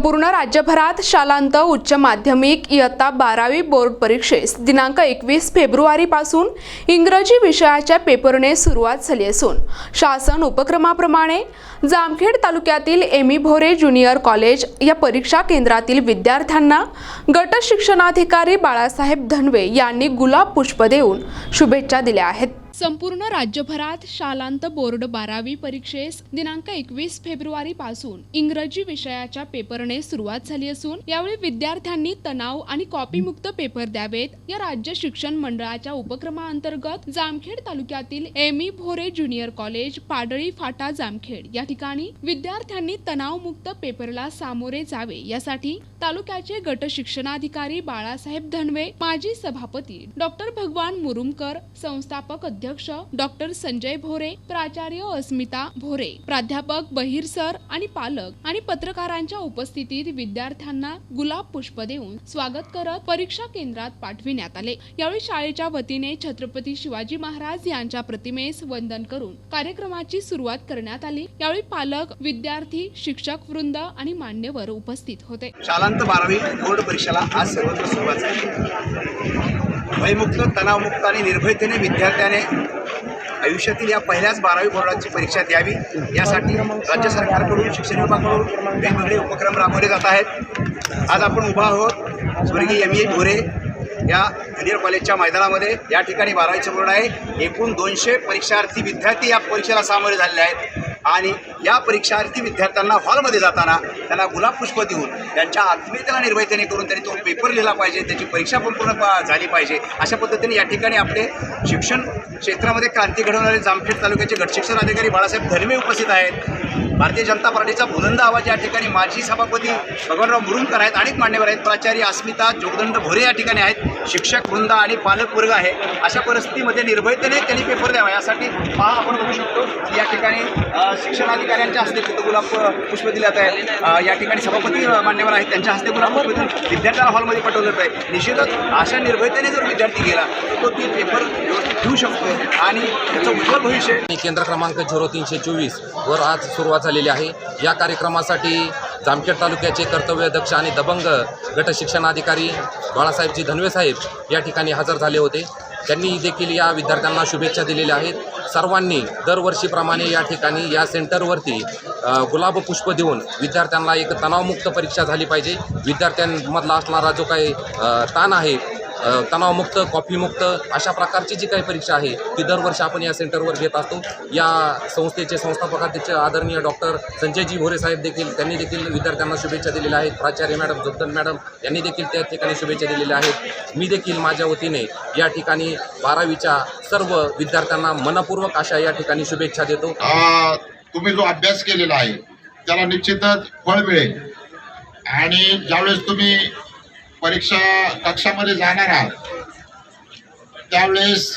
संपूर्ण राज्यभरात शालांत उच्च माध्यमिक इयत्ता बारावी बोर्ड परीक्षेस दिनांक एकवीस फेब्रुवारीपासून इंग्रजी विषयाच्या पेपरने सुरुवात झाली असून शासन उपक्रमाप्रमाणे जामखेड तालुक्यातील एमी भोरे ज्युनियर कॉलेज या परीक्षा केंद्रातील विद्यार्थ्यांना गट शिक्षणाधिकारी बाळासाहेब धनवे यांनी गुलाब पुष्प देऊन शुभेच्छा दिल्या आहेत. संपूर्ण राज्यभरात शालांत बोर्ड बारावी परीक्षेस दिनांक एकवीस फेब्रुवारी पासून इंग्रजी विषयाच्या पेपरने सुरुवात झाली असून यावेळी विद्यार्थ्यांनी तणाव आणि कॉपीमुक्त पेपर द्यावेत. या राज्य शिक्षण मंडळाच्या उपक्रमाअंतर्गत जामखेड तालुक्यातील एमी भोरे ज्युनियर कॉलेज पाडळी फाटा जामखेड या ठिकाणी विद्यार्थ्यांनी तणावमुक्त पेपरला सामोरे जावे. यासाठी तालुक्याचे गट शिक्षणाधिकारी बाळासाहेब धनवे माजी सभापती डॉक्टर भगवान मुरुमकर संस्थापक अध्यक्ष डॉक्टर संजय भोरे प्राचार्य अस्मिता भोरे प्राध्यापक बहिर सर आणि पालक आणि पत्रकारांच्या उपस्थितीत विद्यार्थ्यांना गुलाब पुष्प देऊन स्वागत करत परीक्षा केंद्रात पाठविण्यात आले. यावेळी शाळेच्या वतीने छत्रपती शिवाजी महाराज यांच्या प्रतिमेस वंदन करून कार्यक्रमाची सुरुवात करण्यात आली. यावेळी पालक विद्यार्थी शिक्षक वृंद आणि मान्यवर उपस्थित होते. शालांत बारावी बोर्ड परीक्षेला आज सर्वत्र सुरुवात झाली. भयमुक्त तणावमुक्त आणि निर्भयतेने विद्यार्थ्याने आयुष्यातील या पहिल्याच बारावी बोर्डाची परीक्षा द्यावी. यासाठी राज्य सरकारकडून शिक्षण विभागाकडून वेगवेगळे उपक्रम राबवले जात आहेत. आज आपण उभा आहोत स्वर्गीय एम. ए. भोरे या ज्युनियर कॉलेजच्या मैदानामध्ये. या ठिकाणी बारावीचे बोर्ड आहे. एकूण दोनशे परीक्षार्थी विद्यार्थी या परीक्षेला सामोरे झालेले आहेत. आणि या परीक्षार्थी विद्यार्थ्यांना हॉलमध्ये जाताना त्यांना गुलाब पुष्प देऊन त्यांच्या आत्मीयतेला निर्भयतेने करून त्यांनी तो पेपर लिहिला पाहिजे त्याची परीक्षा पण पूर्ण पा- झाली पाहिजे. अशा पद्धतीने या ठिकाणी आपले शिक्षण क्षेत्रामध्ये क्रांती घडवणारे जामखेड तालुक्याचे गटशिक्षण अधिकारी बाळासाहेब धर्मे उपस्थित आहेत. भारतीय जनता पार्टीचा बुलंद आवाज या ठिकाणी माजी सभापती भगवानराव मुरुंकर आहेत. अनेक मान्यवर आहेत. प्राचार्य अस्मिता जोगदंड भोरे या ठिकाणी आहेत. शिक्षक वृंद आणि पालक वर्ग आहे अशा परिस्थितीमध्ये निर्भयतेने त्यांनी पेपर द्यावा. यासाठी पहा आपण बघू शकतो की या ठिकाणी शिक्षणाधिकाऱ्यांच्या हस्ते तिथं गुलाब पुष्प दिल्यात आहे. या ठिकाणी सभापती मान्यवर आहेत. त्यांच्या हस्ते गुलाब पुष्प विद्यार्थ्याला हॉलमध्ये पाठवलं जात आहे. निश्चितच अशा निर्भयतेने जर विद्यार्थी गेला तो ती पेपर घेऊ शकतो आणि त्याचं उज्ज्वल भविष्य. केंद्र क्रमांक झिरो तीनशे चोवीस वर आज सुरुवात झालेली आहे. या कार्यक्रमासाठी जामखेड तालुक्याचे कर्तव्यदक्ष आणि दबंग गट शिक्षणाधिकारी बाळासाहेबजी धनवे साहेब या ठिकाणी हजर झाले होते. त्यांनी देखील या विद्यार्थ्यांना शुभेच्छा दिलेल्या आहेत. सर्वांनी दरवर्षीप्रमाणे या ठिकाणी या सेंटरवरती गुलाब पुष्प देऊन विद्यार्थ्यांना एक तणावमुक्त परीक्षा झाली पाहिजे. विद्यार्थ्यांमधला असणारा जो काही ताण आहे तणावमुक्त कॉफीमुक्त अशा प्रकारची जी काही परीक्षा आहे ती दरवर्षी आपण या सेंटरवर घेत असतो. या संस्थेचे संस्थापक आदरणीय डॉक्टर संजयजी भोरे साहेब देखील त्यांनी देखील विद्यार्थ्यांना शुभेच्छा दिलेल्या आहेत. प्राचार्य मॅडम जोगदन मॅडम यांनी देखील त्या ठिकाणी शुभेच्छा दिलेल्या आहेत. मी देखील माझ्या वतीने या ठिकाणी बारावीच्या सर्व विद्यार्थ्यांना मनपूर्वक अशा या ठिकाणी शुभेच्छा देतो. तुम्ही जो अभ्यास केलेला आहे त्याला निश्चितच फळ मिळेल. आणि ज्यावेळेस तुम्ही परीक्षा कक्षामध्ये जाणार आहात. त्यावेळेस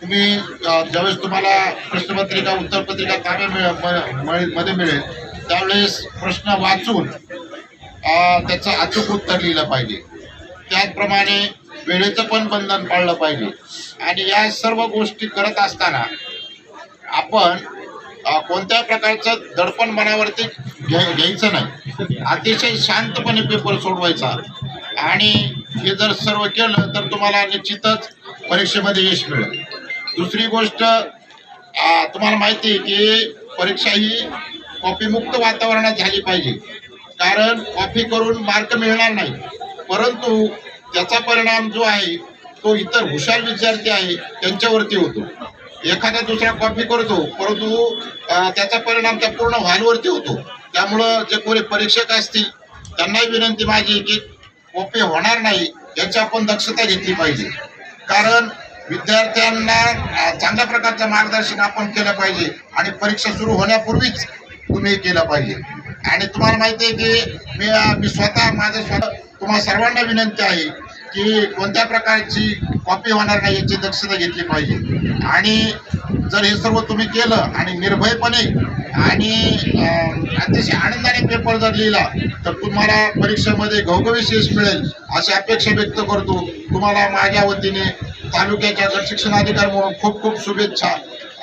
तुम्ही ज्यावेळेस तुम्हाला प्रश्नपत्रिका उत्तरपत्रिका ताब्या मिळ- म- मध्ये मिळेल त्यावेळेस प्रश्न वाचून त्याचं अचूक उत्तर लिहिलं पाहिजे. त्याचप्रमाणे वेळेचं पण बंधन पाळलं पाहिजे. आणि या सर्व गोष्टी करत असताना आपण कोणत्या प्रकारचं दडपण मनावरती घ्या घ्यायचं नाही. अतिशय शांतपणे पेपर सोडवायचा. आणि हे जर सर्व केलं तर तुम्हाला निश्चितच परीक्षेमध्ये यश मिळेल. दुसरी गोष्ट तुम्हाला माहिती आहे की परीक्षा ही कॉपीमुक्त वातावरणात झाली पाहिजे. कारण कॉपी करून मार्क मिळणार नाही. परंतु त्याचा परिणाम जो आहे तो इतर हुशार विद्यार्थी आहे त्यांच्यावरती होतो. एखादा दुसरा कॉपी करतो परंतु त्याचा परिणाम त्या पूर्ण व्हायलवरती होतो. त्यामुळं जे कोणी परीक्षक असतील त्यांनाही विनंती माझी की कॉपी होणार नाही याची आपण दक्षता घेतली पाहिजे. कारण विद्यार्थ्यांना चांगल्या प्रकारचं मार्गदर्शन आपण केलं पाहिजे आणि परीक्षा सुरू होण्यापूर्वीच तुम्ही केलं पाहिजे. आणि तुम्हाला माहिती आहे की मी मी स्वतः माझं स्वतः तुम्हाला सर्वांना विनंती आहे की कोणत्या प्रकारची कॉपी होणार नाही याची दक्षता घेतली पाहिजे. आणि जर हे सर्व तुम्ही केलं आणि निर्भयपणे आणि अतिशय आनंदाने पेपर जर लिहिला तर तुम्हाला परीक्षेमध्ये घवघवीस यश मिळेल अशी अपेक्षा व्यक्त करतो. तुम्हाला माझ्या वतीने तालुक्याच्या गट शिक्षणाधिकारी म्हणून खूप खूप शुभेच्छा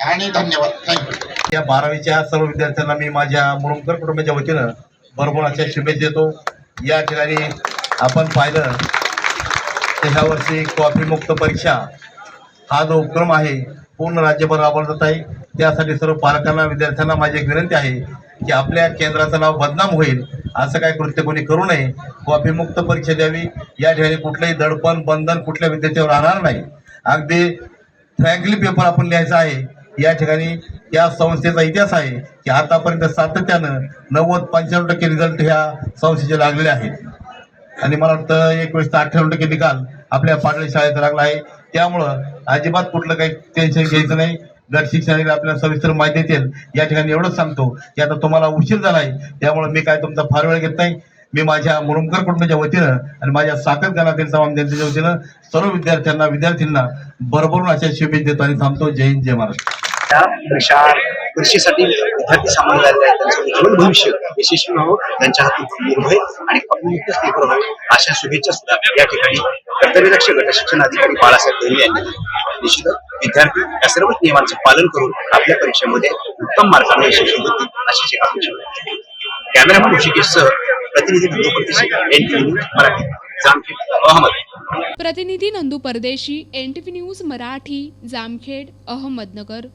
आणि धन्यवाद. थँक्यू या बारावीच्या सर्व विद्यार्थ्यांना मी माझ्या मुरुमकर कुटुंबाच्या वतीनं भरपूर अशा शुभेच्छा देतो. या ठिकाणी आपण पाहिलं ह्या वर्षी परीक्षा हा जो उपक्रम आहे पूर्ण राज्यभर राबवला जात आहे. त्यासाठी सर्व पालकांना विद्यार्थ्यांना माझी एक विनंती आहे की आपल्या केंद्राचं नाव बदनाम होईल असं काय कृत्य कोणी करू नये. कॉपीमुक्त परीक्षा द्यावी या ठिकाणी कुठलंही दडपण बंधन कुठल्या विद्यार्थ्यावर राहणार नाही. अगदी फ्रँकली पेपर आपण लिहायचा आहे या ठिकाणी या संस्थेचा इतिहास आहे की आतापर्यंत सातत्यानं नव्वद पंच्याण्णव टक्के रिझल्ट ह्या संस्थेचे लागलेले आहेत. आणि मला वाटतं एक वेळेस अठ्ठ्याण्णव टक्के निकाल आपल्या पाटली शाळेत लागला आहे. त्यामुळं अजिबात कुठलं काही टेन्शन घ्यायचं नाही. गट शिक्षणाने आपल्याला सविस्तर माहिती देतील या ठिकाणी एवढंच सांगतो की आता तुम्हाला उशीर झाला आहे त्यामुळे मी काय तुमचा फार वेळ घेत नाही. मी माझ्या मुरुमकर कुटुंबाच्या वतीनं आणि माझ्या साखर गणातील तमाम जनतेच्या वतीनं सर्व विद्यार्थ्यांना विद्यार्थ्यांना भरभरून अशा शुभेच्छा देतो आणि थांबतो. जय हिंद जय महाराष्ट्र. भारतीय विद्यार्थी सामान्य झालेले त्यांचं उज्ज्वल भविष्य यशस्वी व्हावं त्यांच्या हातून निर्भय आणि कॉपीमुक्त पेपर व्हावे अशा शुभेच्छा सुद्धा या ठिकाणी कर्तव्यलक्ष गट शिक्षण अधिकारी बाळासाहेब धोनी यांनी निश्चितच विद्यार्थी या सर्व नियमांचं पालन करून आपल्या परीक्षेमध्ये उत्तम मार्गाने यशस्वी होतील अशी अपेक्षा. कॅमेरामन ऋषिकेशसह प्रतिनिधी नंदू परदेशी मराठी जामखेड अहमद. प्रतिनिधी Nandu Pardeshi N T news Marathi Jamkhed Ahmednagar.